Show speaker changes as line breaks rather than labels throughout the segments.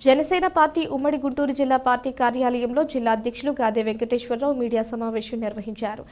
Janasena party ఉమ్మడి గుంటూరు జిల్లా party కార్యాలయంలో జిల్లా అధ్యక్షులు గాదే వెంకటేశ్వరరావు మీడియా సమావేశం నిర్వహించారు.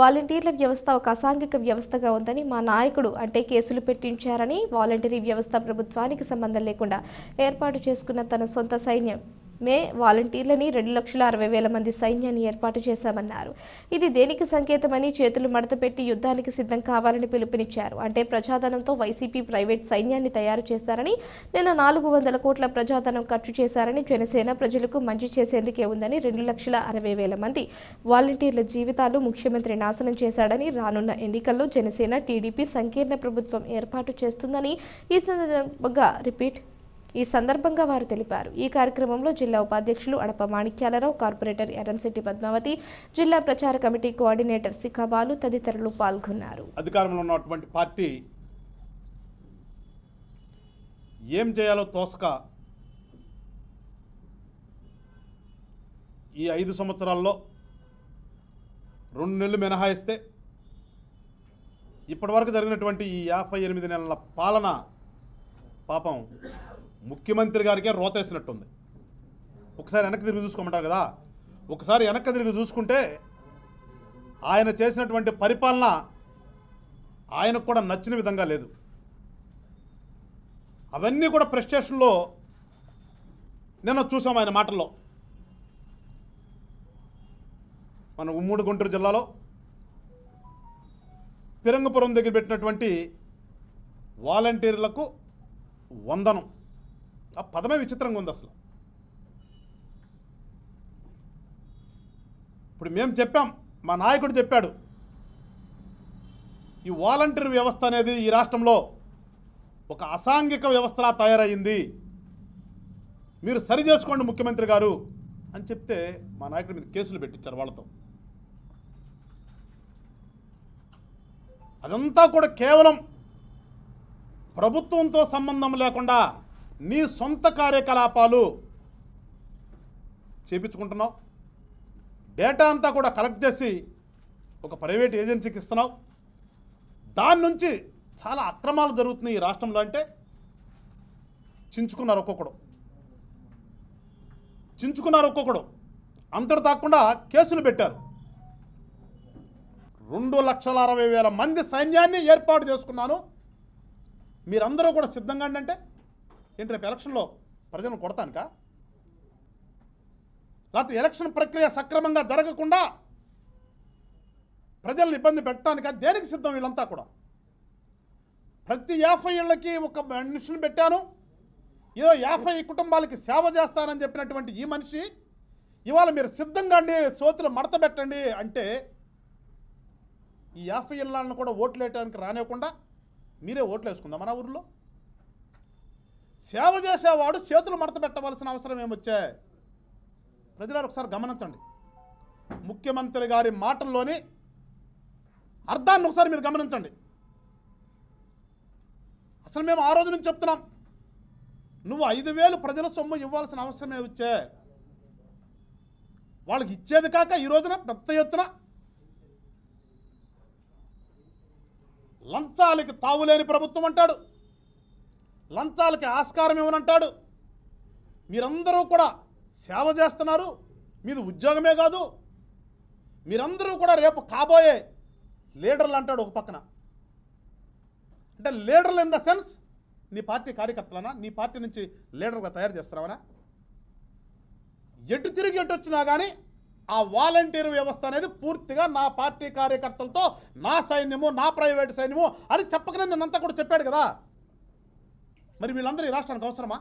వాలంటీర్ల వ్యవస్థ ఒక అసాంఘిక వ్యవస్థగా ఉందని మా నాయకుడు అంటే కేసులు పెట్టించారని వాలంటీరీ వ్యవస్థ ప్రభుత్వానికి సంబంధం లేకుండా ఏర్పాటు చేసుకున్న తన సొంత సైన్యం. మే వాలంటీర్లని రెండు లక్షల అరవై వేల మంది సైన్యాన్ని ఏర్పాటు చేశామన్నారు. ఇది దేనికి సంకేతమని చేతులు మడతపెట్టి యుద్ధానికి సిద్ధం కావాలని పిలుపునిచ్చారు. అంటే ప్రజాధనంతో వైసీపీ ప్రైవేట్ సైన్యాన్ని తయారు చేశారని నిన్న నాలుగు వందల కోట్ల ప్రజాధనం ఖర్చు చేశారని జనసేన ప్రజలకు మంచి చేసేందుకే ఉందని రెండు లక్షల అరవై వేల మంది వాలంటీర్ల జీవితాలు ముఖ్యమంత్రి నాశనం చేశాడని రానున్న ఎన్నికల్లో జనసేన టీడీపీ సంకీర్ణ ప్రభుత్వం ఏర్పాటు చేస్తుందని ఈ సందర్భంగా రిపీట్ ఈ సందర్భంగా వారు తెలిపారు. ఈ కార్యక్రమంలో జిల్లా ఉపాధ్యక్షులు అడప మాణిక్యాలరావు కార్పొరేటర్ ఎర్రంశెట్టి పద్మావతి జిల్లా ప్రచార కమిటీ కోఆర్డినేటర్ సిఖాబాలు తదితరులు పాల్గొన్నారు.
అధికారంలో ఉన్నటువంటి పార్టీ ఏం చేయాలో తోసక ఈ ఐదు సంవత్సరాల్లో రెండు నెలలు మినహాయిస్తే ఇప్పటివరకు జరిగినటువంటి ఈ యాభై ఎనిమిది నెలల పాలన పాపం ముఖ్యమంత్రి గారికే రోతేసినట్టుంది. ఒకసారి వెనక్కి తిరిగి చూసుకోమంటారు కదా? ఒకసారి వెనక్కి తిరిగి చూసుకుంటే ఆయన చేసినటువంటి పరిపాలన ఆయనకు కూడా నచ్చిన విధంగా లేదు. అవన్నీ కూడా ప్రెస్టేషన్లో నిన్న చూసాం ఆయన మాటల్లో. మన ఉమ్మడి గుంటూరు జిల్లాలో పిరంగపురం దగ్గర పెట్టినటువంటి వాలంటీర్లకు వందనం. ఆ పదమే విచిత్రంగా ఉంది అసలు. ఇప్పుడు మేము చెప్పాం మా నాయకుడు చెప్పాడు ఈ వాలంటీర్ వ్యవస్థ అనేది ఈ రాష్ట్రంలో ఒక అసాంఘిక వ్యవస్థలా తయారయ్యింది. మీరు సరి చేసుకోండి ముఖ్యమంత్రి గారు అని చెప్తే మా నాయకుడి మీద కేసులు పెట్టించారు వాళ్ళతో. అదంతా కూడా కేవలం ప్రభుత్వంతో సంబంధం లేకుండా నీ సొంత కార్యకలాపాలు చేపించుకుంటున్నావు. డేటా అంతా కూడా కలెక్ట్ చేసి ఒక ప్రైవేట్ ఏజెన్సీకి ఇస్తున్నావు. దాని నుంచి చాలా అక్రమాలు జరుగుతున్నాయి ఈ రాష్ట్రంలో అంటే చించుకున్నారు ఒక్కొక్కడు. చించుకున్నారు ఒక్కొక్కడు. అంతటి తాకుండా కేసులు పెట్టారు. రెండు లక్షల అరవై వేల మంది సైన్యాన్ని ఏర్పాటు చేసుకున్నాను. మీరందరూ కూడా సిద్ధంగా అంటే ఏంటి రేపు ఎలక్షన్లో ప్రజలను కొడతానుక? లేకపోతే ఎలక్షన్ ప్రక్రియ సక్రమంగా జరగకుండా ప్రజల్ని ఇబ్బంది పెట్టడానిక? దేనికి సిద్ధం వీళ్ళంతా కూడా? ప్రతి యాభై ఏళ్ళకి ఒక మనిషిని పెట్టాను. ఏదో యాభై కుటుంబాలకి సేవ చేస్తానని చెప్పినటువంటి ఈ మనిషి ఇవాళ మీరు సిద్ధంగా అండి సోతులు మడత పెట్టండి అంటే ఈ యాభై ఇళ్ళను కూడా ఓట్లు వేయడానికి రానివ్వకుండా మీరే ఓట్లు వేసుకుందాం మన ఊరిలో? సేవ చేసేవాడు చేతులు మడత పెట్టవలసిన అవసరం ఏమొచ్చే? ప్రజలారు ఒకసారి గమనించండి. ముఖ్యమంత్రి గారి మాటల్లోని అర్థాన్ని ఒకసారి మీరు గమనించండి. అసలు మేము ఆ రోజు నుంచి చెప్తున్నాం. నువ్వు ఐదు వేలు ప్రజల సొమ్ము ఇవ్వాల్సిన అవసరమే వచ్చే వాళ్ళకి ఇచ్చేది కాక ఈ రోజున పెద్ద ఎత్తున లంచాలకి తావులేని ప్రభుత్వం అంటాడు. లంచాలకి ఆస్కారం ఇవ్వనంటాడు మీరందరూ కూడా సేవ చేస్తున్నారు. మీది ఉద్యోగమే కాదు. మీరందరూ కూడా రేపు కాబోయే లీడర్లు అంటాడు ఒక పక్కన. అంటే లీడర్లు ఇన్ ద సెన్స్ నీ పార్టీ కార్యకర్తలనా? నీ పార్టీ నుంచి లీడర్గా తయారు చేస్తున్నావనా? ఎటు తిరిగి ఎటు వచ్చినా కానీ ఆ వాలంటీర్ వ్యవస్థ అనేది పూర్తిగా నా పార్టీ కార్యకర్తలతో నా సైన్యము నా ప్రైవేట్ సైన్యము అని చెప్పకనే నిన్నంతా కూడా చెప్పాడు కదా. మరి వీళ్ళందరూ ఈ రాష్ట్రానికి అవసరమా?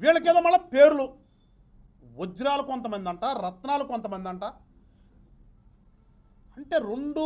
వీళ్ళకేదో మళ్ళీ పేర్లు. వజ్రాలు కొంతమంది అంట రత్నాలు కొంతమంది అంట అంటే రెండు